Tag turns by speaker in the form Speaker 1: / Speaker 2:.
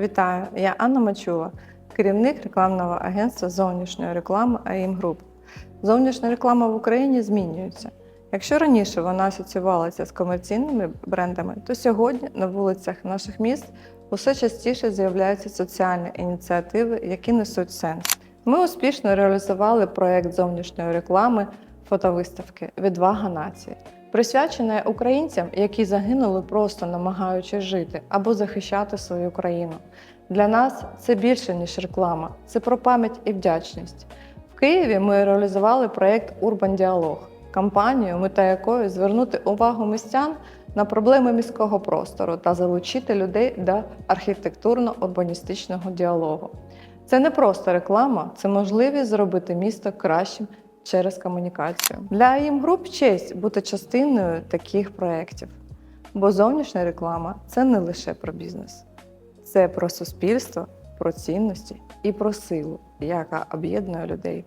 Speaker 1: Вітаю, я Анна Мачула, керівник рекламного агентства зовнішньої реклами АІМ Груп. Зовнішня реклама в Україні змінюється. Якщо раніше вона асоціювалася з комерційними брендами, то сьогодні на вулицях наших міст усе частіше з'являються соціальні ініціативи, які несуть сенс. Ми успішно реалізували проєкт зовнішньої реклами фотовиставки Відвага нації, присвячене українцям, які загинули просто намагаючись жити або захищати свою країну. Для нас це більше ніж реклама, це про пам'ять і вдячність. В Києві ми реалізували проєкт Урбан Діалог, кампанію, мета якої звернути увагу містян на проблеми міського простору та залучити людей до архітектурно-урбаністичного діалогу. Це не просто реклама, це можливість зробити місто кращим через комунікацію. Для їм груп честь бути частиною таких проєктів. Бо зовнішня реклама це не лише про бізнес, це про суспільство, про цінності і про силу, яка об'єднує людей.